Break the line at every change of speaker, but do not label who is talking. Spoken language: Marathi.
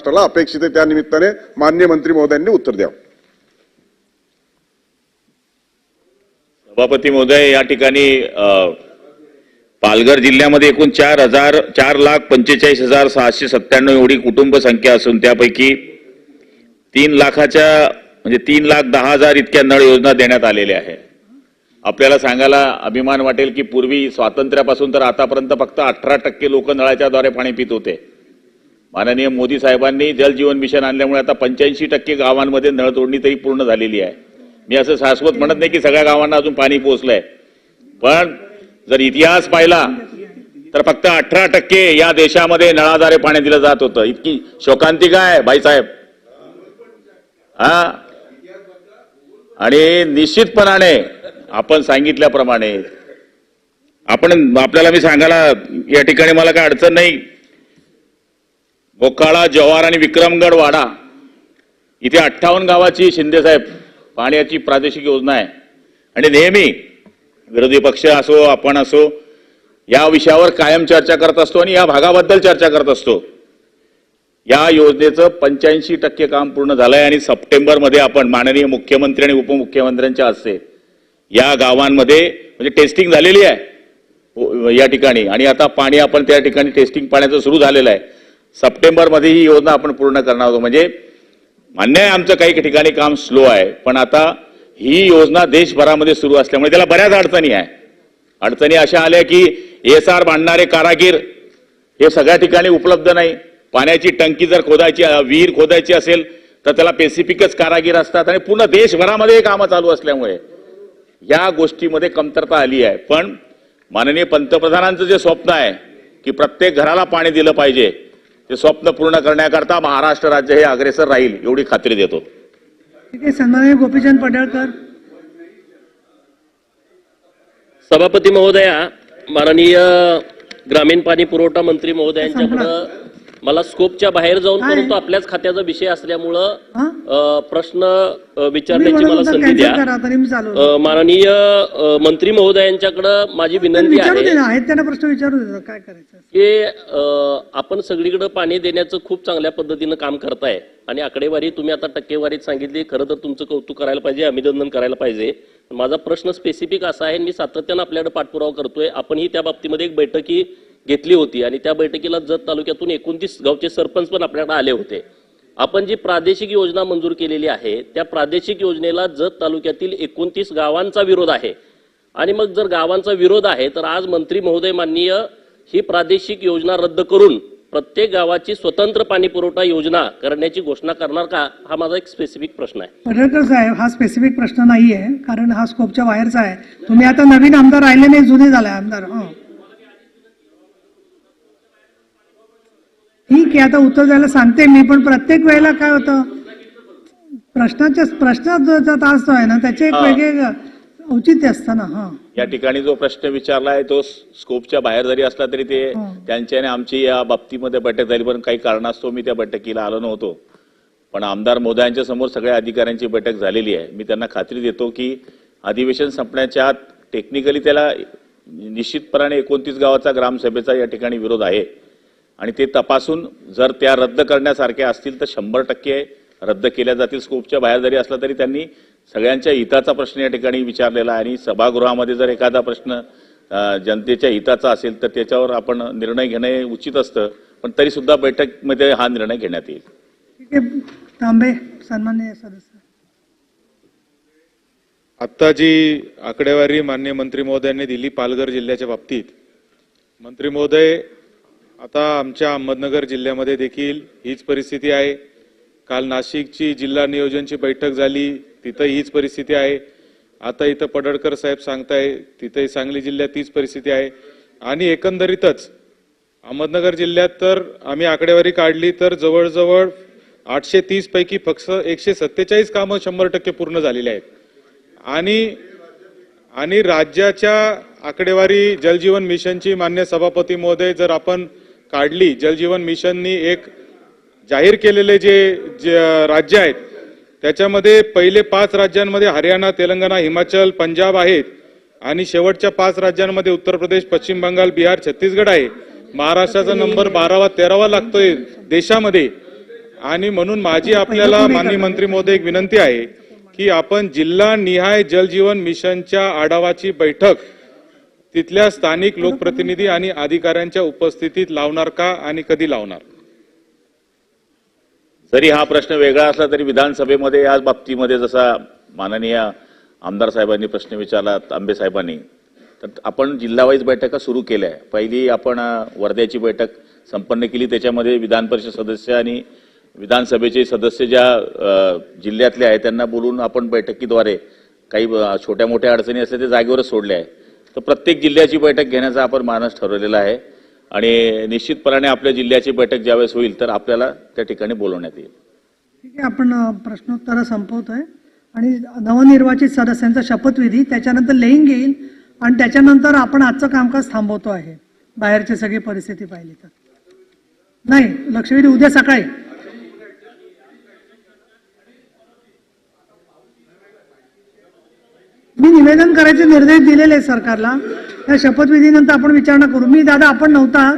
महाराष्ट्राला अपेक्षित आहे. त्या निमित्ताने मान्य मंत्री महोदयांनी उत्तर द्यावं.
सभापती महोदय या ठिकाणी पालघर जिल्ह्यामध्ये एकूण चार हजार चार लाख पंचेचाळीस हजार सहाशे सत्त्याण्णव एवढी कुटुंब संख्या असून त्यापैकी तीन लाखाच्या म्हणजे तीन लाख दहा हजार इतक्या नळ योजना देण्यात आलेल्या आहे आपल्याला सांगायला अभिमान वाटेल की पूर्वी स्वातंत्र्यापासून तर आतापर्यंत फक्त अठरा टक्के लोक नळाच्या द्वारे पाणी पित होते. माननीय मोदी साहेबांनी जल जीवन मिशन आणल्यामुळे आता पंच्याऐंशी टक्के गावांमध्ये नळतोडणी तरी पूर्ण झालेली आहे. मी असं शाश्वत म्हणत नाही की सगळ्या गावांना अजून पाणी पोहोचलंय. पण जर इतिहास पाहिला तर फक्त अठरा टक्के या देशामध्ये नळाद्वारे पाणी दिलं जात होतं. इतकी शोकांती काय भाईसाहेब हा? आणि निश्चितपणाने आपण सांगितल्याप्रमाणे आपण आपल्याला मी सांगायला या ठिकाणी मला काय अडचण नाही. मोकाळा जव्हार आणि विक्रमगड वाडा इथे अठ्ठावन्न गावाची शिंदेसाहेब पाण्याची प्रादेशिक योजना आहे. आणि नेहमी विरोधी पक्ष असो आपण असो या विषयावर कायम चर्चा करत असतो आणि या भागाबद्दल चर्चा करत असतो. या योजनेचं पंच्याऐंशी टक्के काम पूर्ण झालंय आणि सप्टेंबरमध्ये आपण माननीय मुख्यमंत्री आणि उपमुख्यमंत्र्यांच्या हस्ते या गावांमध्ये म्हणजे टेस्टिंग झालेली आहे. या ठिकाणी आणि आता पाणी आपण त्या ठिकाणी टेस्टिंग पाण्याचं सुरू झालेलं आहे. सप्टेंबरमध्ये ही योजना आपण पूर्ण करणार आहोत. म्हणजे मान्य आहे आमचं काही ठिकाणी काम स्लो आहे. पण आता ही योजना देशभरामध्ये सुरू असल्यामुळे त्याला बऱ्याच अडचणी आहे. अडचणी अशा आल्या की एस आर बांधणारे कारागीर हे सगळ्या ठिकाणी उपलब्ध नाही. पाण्याची टंकी जर खोदायची विहीर खोदायची असेल तर त्याला स्पेसिफिकच कारागीर असतात आणि पूर्ण देशभरामध्ये हे कामं चालू असल्यामुळे या गोष्टीमध्ये कमतरता आली आहे. पण माननीय पंतप्रधानांचं जे स्वप्न आहे की प्रत्येक घराला पाणी दिलं पाहिजे ते स्वप्न पूर्ण करण्याकरता महाराष्ट्र राज्य हे अग्रेसर राहील एवढी खात्री देतो.
गोपीचंद पडळकर.
सभापती महोदया माननीय ग्रामीण पाणी पुरवठा मंत्री महोदयांच्याकडं मला स्कोपच्या बाहेर जाऊन
काय?
परंतु आपल्याच खात्याचा विषय असल्यामुळं
हा?
अ, प्रश्न
तुम्ही
विचारण्याची मला संधी
कॅन्सल
द्या
करा तरी मी चालू
अ, माननीय अ, मंत्री महोदयांच्याकडं माझी विनंती
विचारू दे
आहे
ना आहेत त्यांना प्रश्न विचारू दे काय करायचं
की अ, आपण सगळीकडे पाणी देण्याचं खूप चांगल्या पद्धतीनं काम करताय आणि आकडेवारी तुम्ही आता टक्केवारीत सांगितली खरं तर तुमचं कौतुक करायला पाहिजे अभिनंदन करायला पाहिजे. माझा प्रश्न स्पेसिफिक असा आहे मी सातत्यानं आपल्याकडे पाठपुरावा करतोय. आपणही त्या बाबतीमध्ये एक बैठकी घेतली होती आणि त्या बैठकीला जत तालुक्यातून एकोणतीस गावचे सरपंच पण आपल्याकडे आले होते. आपण जी प्रादेशिक योजना मंजूर केलेली आहे त्या प्रादेशिक योजनेला जत तालुक्यातील एकोणतीस गावांचा विरोध आहे. आणि मग जर गावांचा विरोध आहे तर आज मंत्री महोदय माननीय ही प्रादेशिक योजना रद्द करून प्रत्येक गावाची स्वतंत्र पाणी पुरवठा योजना करण्याची घोषणा करणार का हा माझा एक स्पेसिफिक प्रश्न आहे.
पडळकर साहेब हा स्पेसिफिक प्रश्न नाही आहे कारण हा स्कोपच्या बाहेरचा आहे. तुम्ही आता नवीन आमदार राहिले नाही जुने झाले आमदार आहे आता उत्तर द्यायला सांगते मी पण प्रत्येक वेळेला काय होतं? प्रश्नाच्या प्रश्न जो जो तास जो आहे ना त्याचे एक. वेगळे औचित्य असतं ना हा.
या ठिकाणी जो प्रश्न विचारला आहे तो स्कोपच्या बाहेर जरी असला तरी ते
हं.
त्यांची आणि आमची या बाबतीमध्ये बैठक झाली पण काही कारणास्तव मी त्या बैठकीला आलो नव्हतो. पण आमदार मोदयांच्या समोर सगळ्या अधिकाऱ्यांची बैठक झालेली आहे. मी त्यांना खात्री देतो की अधिवेशन संपण्याच्या आत टेक्निकली त्याला निश्चितपणाने एकोणतीस गावाचा ग्रामसभेचा या ठिकाणी विरोध आहे. आणि ते तपासून जर त्या रद्द करण्यासारख्या असतील तर शंभर टक्के रद्द केल्या जातील. स्कोपच्या बाहेर जरी असला तरी त्यांनी सगळ्यांच्या हिताचा प्रश्न या ठिकाणी विचारलेला आहे. आणि सभागृहामध्ये जर एखादा प्रश्न जनतेच्या हिताचा असेल तर त्याच्यावर आपण निर्णय घेणे उचित असतं. पण तरी सुद्धा बैठकमध्ये हा निर्णय घेण्यात येईल.
ठीक आहे. तांबे सन्माननीय सदस्य.
आत्ता जी आकडेवारी मान्य मंत्री महोदयांनी दिली पालघर जिल्ह्याच्या बाबतीत. मंत्री महोदय आता आमच्या अहमदनगर जिल्ह्यामध्ये देखील हीच परिस्थिती आहे. काल नाशिकची जिल्हा नियोजनची बैठक झाली तिथं हीच परिस्थिती आहे. आता इथं पडळकर साहेब सांगताय तिथंही सांगली जिल्ह्यात तीच परिस्थिती आहे. आणि एकंदरीतच अहमदनगर जिल्ह्यात तर आम्ही आकडेवारी काढली तर जवळजवळ आठशे तीस पैकी फक्त एकशे सत्तेचाळीस कामं शंभर टक्के पूर्ण झालेली आहेत. आणि आणि राज्याच्या आकडेवारी जलजीवन मिशनची मान्य सभापती महोदय जर आपण काढली. जलजीवन मिशननी एक जाहीर केलेले जे जे राज्य आहेत त्याच्यामध्ये पहिले पाच राज्यांमध्ये हरियाणा तेलंगणा हिमाचल पंजाब आहेत आणि शेवटच्या पाच राज्यांमध्ये उत्तर प्रदेश पश्चिम बंगाल बिहार छत्तीसगड आहे. महाराष्ट्राचा नंबर बारावा तेरावा लागतोय देशामध्ये. आणि म्हणून माझी आपल्याला माननीय मंत्री महोदय एक विनंती आहे की आपण जिल्हा निहाय जलजीवन मिशनच्या आढावाची बैठक तिथल्या स्थानिक लोकप्रतिनिधी आणि अधिकाऱ्यांच्या उपस्थितीत लावणार का आणि कधी लावणार?
जरी हा प्रश्न वेगळा असला तरी विधानसभेमध्ये या बाबतीमध्ये जसा माननीय आमदार साहेबांनी प्रश्न विचारला आंबे साहेबांनी तर आपण जिल्हावाईज बैठका सुरू केल्या. आहे पहिली आपण वर्ध्याची बैठक संपन्न केली. त्याच्यामध्ये विधान परिषद सदस्य आणि विधानसभेचे सदस्य ज्या जिल्ह्यातले आहेत त्यांना बोलून आपण बैठकीद्वारे काही छोट्या मोठ्या अडचणी असल्या ते जागेवरच सोडल्या आहे तर प्रत्येक जिल्ह्याची बैठक घेण्याचा आपण मानस ठरवलेला आहे. आणि निश्चितपणाने आपल्या जिल्ह्याची बैठक ज्यावेळेस होईल तर आपल्याला त्या ठिकाणी बोलवण्यात येईल.
ठीक आहे आपण प्रश्नोत्तर संपवतोय. आणि नवनिर्वाचित सदस्यांचा शपथविधी त्याच्यानंतर लेईंग येईल आणि त्याच्यानंतर आपण आजचं कामकाज थांबवतो आहे. बाहेरची सगळी परिस्थिती पाहिली तर. नाही लक्षवेधी उद्या सकाळी. निवेदन करायचे निर्देश दिलेले आहेत सरकारला. त्या शपथविधीनंतर आपण विचारणा करू. मी दादा आपण नव्हता.